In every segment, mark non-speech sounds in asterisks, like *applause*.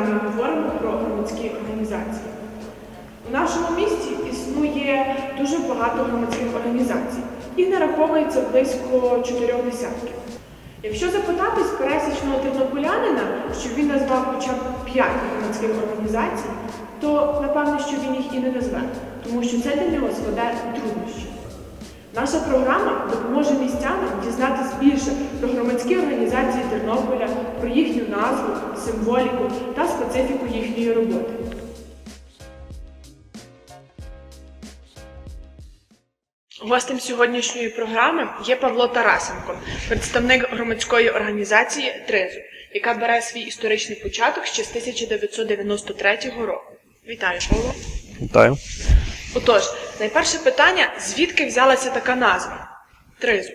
ми говоримо про громадські організації. У нашому місті існує дуже багато громадських організацій. Їх нараховується близько чотирьох десятків. Якщо запитатись пересічного тернополянина, що він назвав хоча б п'ять громадських організацій, то напевно, що він їх і не назве, тому що це для нього складе труднощі. Наша програма допоможе містянам дізнатись більше про громадські організації Тернополя, про їхню назву, символіку та специфіку їхньої роботи. Гостем сьогоднішньої програми є Павло Тарасенко, представник громадської організації Тризу, яка бере свій історичний початок ще з 1993 року. Вітаю, Павло. Вітаю. Отож, найперше питання: звідки взялася така назва? Тризу.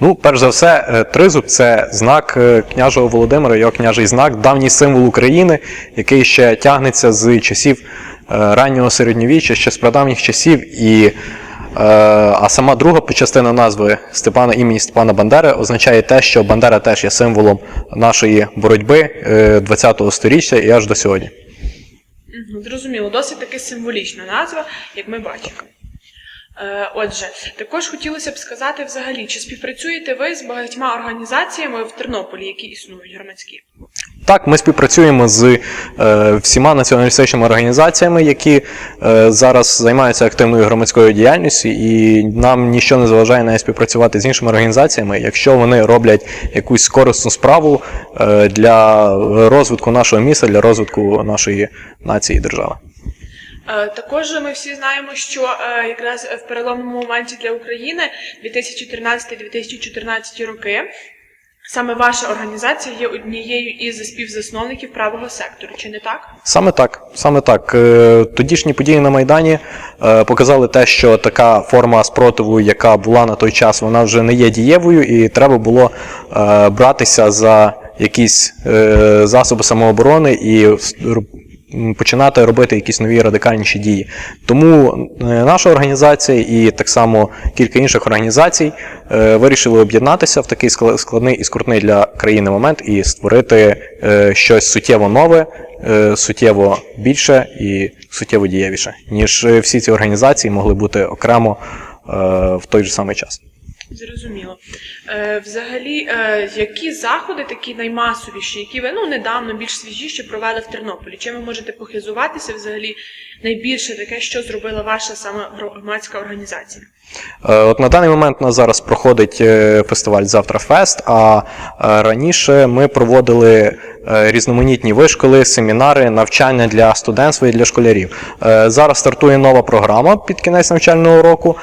Ну, перш за все, е, тризуб це знак е, княжого Володимира, його княжий знак, давній символ України, який ще тягнеться з часів е, раннього середньовіччя, ще з прадавніх часів. І, а сама друга частина назви Степана імені Степана Бандери означає те, що Бандера теж є символом нашої боротьби ХХ століття і аж до сьогодні. Зрозуміло, досить таки символічна назва, як ми бачимо. Е, Отже, також хотілося б сказати взагалі, чи співпрацюєте ви з багатьма організаціями в Тернополі, які існують громадські? Так, ми співпрацюємо з е, всіма націоналістичними організаціями, які е, зараз займаються активною громадською діяльністю, і нам нічого не заважає навіть співпрацювати з іншими організаціями, якщо вони роблять якусь корисну справу е, для розвитку нашого міста, для розвитку нашої нації і держави. Е, Також ми всі знаємо, що е, якраз в переломному моменті для України 2013-2014 роки саме ваша організація є однією із співзасновників правого сектору, чи не так? Саме так, саме так. Е, Тодішні події на Майдані е, показали те, що така форма спротиву, яка була на той час, вона вже не є дієвою, і треба було е, братися за якісь засоби самооборони і починати робити якісь нові радикальніші дії. Тому е, наша організація і так само кілька інших організацій е, вирішили об'єднатися в такий скла- складний і скрутний для країни момент і створити е, щось суттєво нове, суттєво більше і суттєво дієвіше, ніж всі ці організації могли бути окремо в той же самий час. Зрозуміло. Е, взагалі, е, які заходи такі наймасовіші, які ви ну недавно більш свіжіші провели в Тернополі? Чим ви можете похизуватися взагалі найбільше таке, що зробила ваша саме громадська організація? Е, От на даний момент у нас зараз проходить фестиваль Завтрафест, а е, раніше ми проводили різноманітні вишколи, семінари, навчання для студентства і для школярів. Зараз стартує нова програма під кінець навчального року,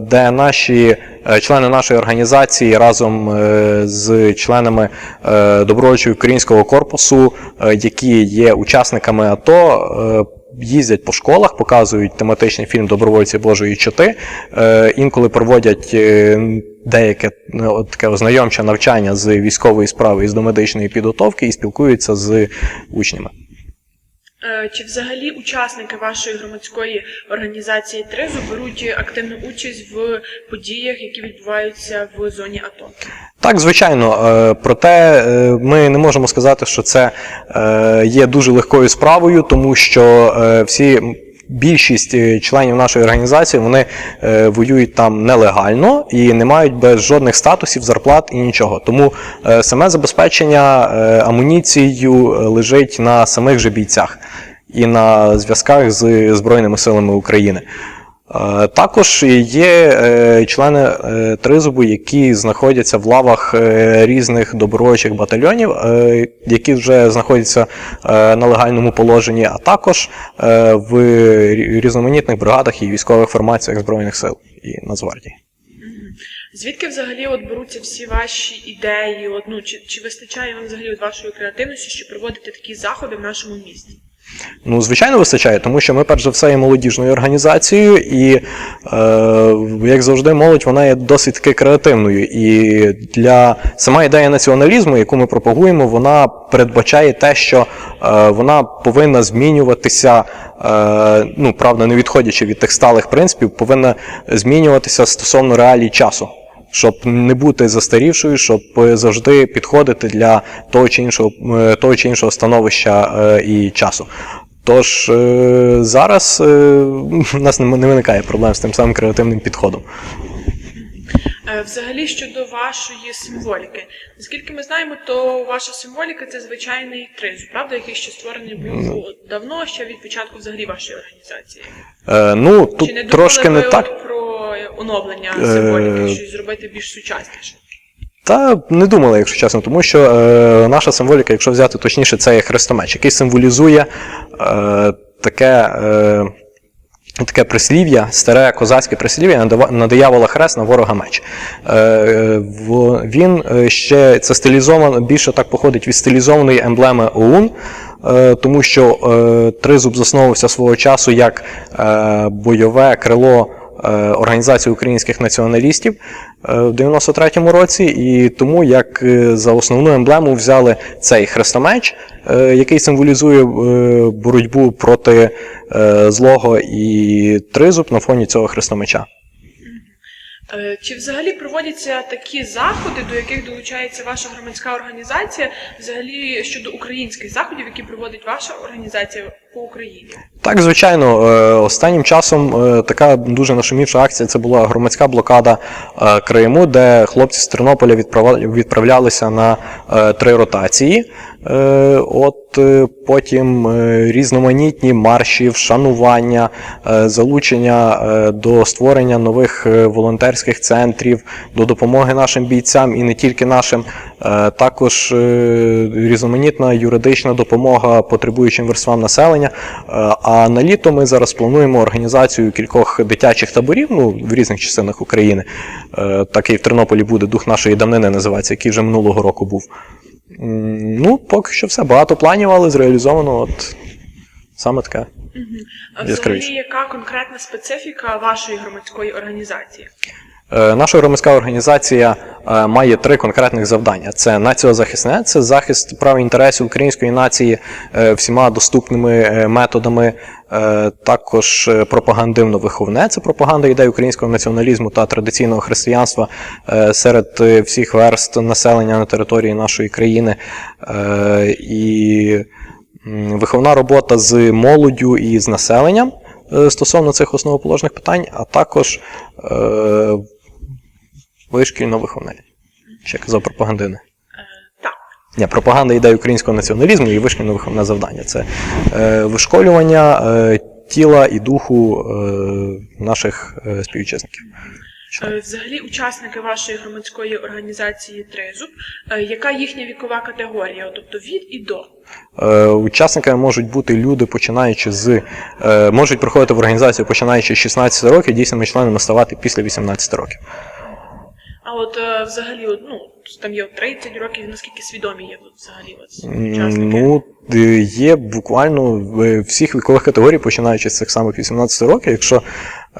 де наші члени нашої організації разом е, з членами е, добровольчого українського корпусу, е, які є учасниками АТО. їздять по школах, показують тематичний фільм Добровольці Божої чоти. Е, інколи проводять деяке таке ознайомче навчання з військової справи і з домедичної підготовки і спілкуються з учнями. Е, Чи взагалі учасники вашої громадської організації Тризу беруть активну участь в подіях, які відбуваються в зоні АТО? Так, звичайно, е, проте е, ми не можемо сказати, що це є дуже легкою справою, тому що всі. Більшість е, членів нашої організації вони е, воюють там нелегально і не мають без жодних статусів, зарплат і нічого. Тому е, саме забезпечення амуніцією лежить на самих же бійцях і на зв'язках з Збройними силами України. Е, Також є е, члени е, тризубу, які знаходяться в лавах різних добровольчих батальйонів, які вже знаходяться на легальному положенні, а також в різноманітних бригадах і військових формаціях Збройних сил і Нацгвардії. Звідки взагалі от беруться всі ваші ідеї? От, ну, чи, чи вистачає вам взагалі от вашої креативності, щоб проводити такі заходи в нашому місті? Ну, звичайно, вистачає, тому що ми, перш за все, є молодіжною організацією, і, е, як завжди, молодь вона є досить таки креативною. І для сама ідея націоналізму, яку ми пропагуємо, вона передбачає те, що е, вона повинна змінюватися, е, ну, правда, не відходячи від тих сталих принципів, повинна змінюватися стосовно реалій часу. Щоб не бути застарівшою, щоб е, завжди підходити для того чи іншого, е, того чи іншого становища е, і часу. Тож зараз у нас не виникає проблем з тим самим креативним підходом. Взагалі щодо вашої символіки, наскільки ми знаємо, то ваша символіка це звичайний тризуб, правда, який ще створений був давно, ще від початку взагалі вашої організації. Е, ну, Чи тут не трошки не так. про оновлення Е, символіки, щось зробити більш сучасніше? Та не думали, якщо чесно, тому що е, наша символіка, якщо взяти точніше, це є хрестомеч, який символізує е, таке. Е, Таке прислів'я, старе козацьке прислів'я на, диявола хрест, на ворога меч. Е, він е, ще це стилізовано, більше так походить від стилізованої емблеми ОУН, тому що е, тризуб засновувався свого часу як е, бойове крило е, Організації українських націоналістів е, в 93-му році, і тому як е, за основну емблему взяли цей хрестомеч, який символізує боротьбу проти злого і тризуб на фоні цього хрестомеча. Чи взагалі проводяться такі заходи, до яких долучається ваша громадська організація, взагалі щодо українських заходів, які проводить ваша організація по Україні? Так, звичайно, е, останнім часом е, така дуже нашумівша акція це була громадська блокада е, Криму, де хлопці з Тернополя відправлялися на три ротації. От потім різноманітні марші, вшанування, залучення до створення нових волонтерських центрів, до допомоги нашим бійцям і не тільки нашим. Також різноманітна юридична допомога потребуючим верствам населення. Е, А на літо ми зараз плануємо організацію кількох дитячих таборів ну, в різних частинах України. Е, Так і в Тернополі буде дух нашої давнини називається, який вже минулого року був. Ну, поки що все багато планів, але зреалізовано от саме таке. А взагалі, яка конкретна специфіка вашої громадської організації? Е, Наша громадська організація е, має три конкретних завдання: це націозахисне, це захист прав і інтересів української нації е, всіма доступними методами. Також пропагандивно-виховне це пропаганда ідей українського націоналізму та традиційного християнства серед всіх верст населення на території нашої країни. І виховна робота з молоддю і з населенням стосовно цих основоположних питань, а також вишкільно виховне. Ще я казав пропагандини. Е, Так. Ні, пропаганда ідей українського націоналізму і вишкільно виховне завдання. Це е, вишколювання е, тіла і духу е, наших е, співвітчизників. Е, Взагалі, учасники вашої громадської організації Тризуб, е, яка їхня вікова категорія, тобто від і до? Е, Учасниками можуть бути люди, починаючи з е, можуть приходити в організацію починаючи з 16 років, дійсними членами ставати після 18 років. А от е, взагалі, ну, там є от 30 років, наскільки свідомі є тут взагалі учасники? Ну, є буквально в всіх вікових категорій, починаючи з цих самих 18 років. Якщо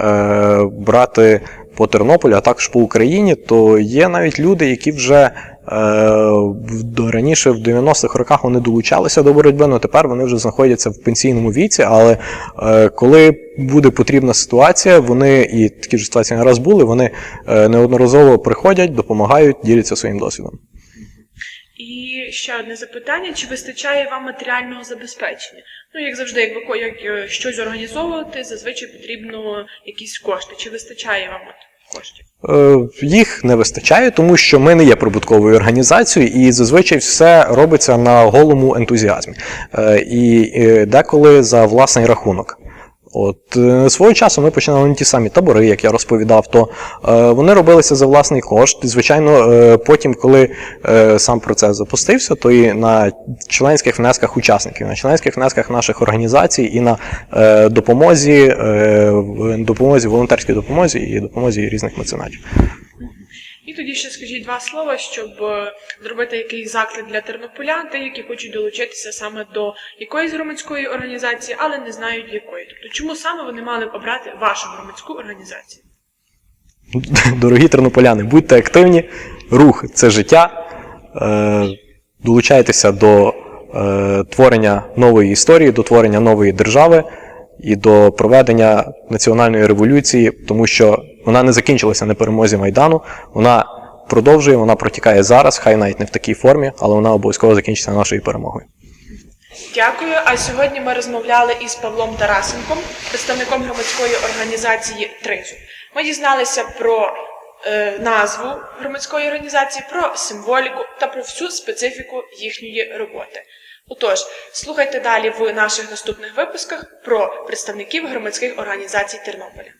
е, брати по Тернополю, а також по Україні, то є навіть люди, які вже до- раніше в 90-х роках вони долучалися до боротьби, але тепер вони вже знаходяться в пенсійному віці. Але е, коли буде потрібна ситуація, вони і такі ж ситуації не раз були, вони е, неодноразово приходять, допомагають, діляться своїм досвідом. І ще одне запитання: чи вистачає вам матеріального забезпечення? Ну, як завжди, як ви як е, щось організовувати, зазвичай потрібно якісь кошти. Чи вистачає вам коштів? Е, Їх не вистачає, тому що ми не є прибутковою організацією, і зазвичай все робиться на голому ентузіазмі. Е, І е, деколи за власний рахунок. От е, свого часу ми починали на ті самі табори, як я розповідав, то е, вони робилися за власний кошт. І, звичайно, е, потім, коли е, сам процес запустився, то і на членських внесках учасників, на членських внесках наших організацій і на е, допомозі, е, допомозі, волонтерській допомозі і допомозі різних меценатів. І тоді ще скажіть два слова, щоб е, зробити якийсь заклик для тернополян, тих, які хочуть долучитися саме до якоїсь громадської організації, але не знають якої. Тобто, чому саме вони мали б обрати вашу громадську організацію? *laughs* Дорогі тернополяни, будьте активні, рух це життя. Е, долучайтеся до е, творення нової історії, до творення нової держави і до проведення національної революції, тому що вона не закінчилася на перемозі Майдану, вона продовжує, вона протікає зараз, хай навіть не в такій формі, але вона обов'язково закінчиться нашою перемогою. Дякую. А сьогодні ми розмовляли із Павлом Тарасенком, представником громадської організації Тризу. Ми дізналися про е, назву громадської організації, про символіку та про всю специфіку їхньої роботи. Отож, слухайте далі в наших наступних випусках про представників громадських організацій Тернополя.